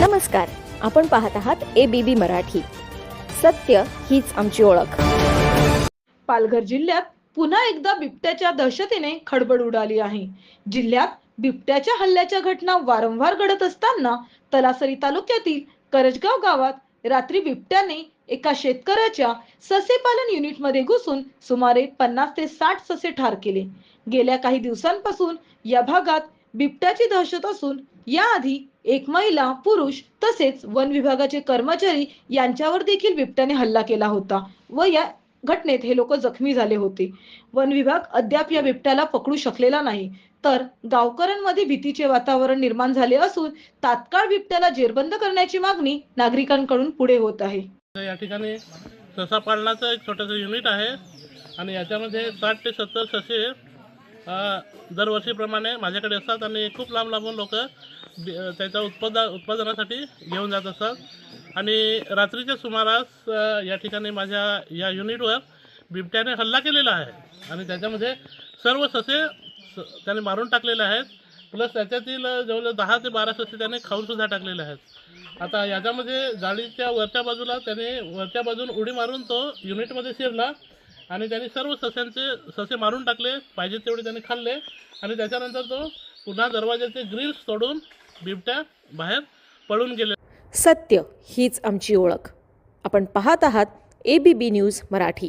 नमस्कार आपण पाहत आहात ए बी बी मराठी. सत्य हीच आमची ओळख. पालघर जिल्ह्यात पुन्हा एकदा बिबट्याच्या दहशतीने खडबड उडाली आहे. जिल्ह्यात बिबट्याच्या हल्ल्याच्या घटना वारंवार घडत असताना तलासरी तालुक्यातील करजगाव गावात रात्री बिबट्याने एका शेतकऱ्याच्या ससेपालन युनिटमध्ये घुसून सुमारे पन्नास ते साठ ससे ठार केले. गेल्या काही दिवसांपासून या भागात बिबट्याची दहशत असून याआधी एक महिला पुरुष तसेच वन विभागाचे कर्मचारी यांच्यावर देखील बिबट्याने हल्ला केला होता व या घटनेत हे लोक जखमी झाले होते. वन विभाग अद्याप या बिबट्याला पकडू शकलेला नाही. तर गावकऱ्यांमध्ये भीतीचे वातावरण निर्माण झाले असून तात्काळ बिबट्याला जेरबंद करण्याची मागणी नागरिकांकडून पुढे होत आहे. या ठिकाणी ससा पालनाचं एक छोटंसं युनिट आहे आणि याच्यामध्ये साठ ते सत्तर ससे दरवर्षीप्रमाणे माझ्याकडे असतात आणि खूप लांब लांबून लोक त्याच्या उत्पाद उत्पादनासाठी घेऊन जात असतात. आणि रात्रीच्या सुमारास या ठिकाणी माझ्या या युनिटवर बिबट्याने हल्ला केलेला आहे. आणि त्याच्यामध्ये सर्व ससे स- त्याने मारून टाकलेले आहेत. प्लस त्याच्यातील जवळजवळ दहा ते बारा ससे त्याने खाऊनसुद्धा टाकलेले आहेत. आता याच्यामध्ये जाळीच्या वरच्या बाजूला त्याने वरच्या बाजून उडी मारून तो युनिटमध्ये शिरला. आणि त्याने सर्व सस्यांचे ससे मारून टाकले पाहिजे तेवढे त्याने खाल्ले. आणि त्याच्यानंतर तो पुन्हा दरवाज्याचे ग्रिल्स तोडून बिबट्या बाहेर पळून गेले. सत्य हीच आमची ओळख. आपण पाहत आहात A B B news Marathi.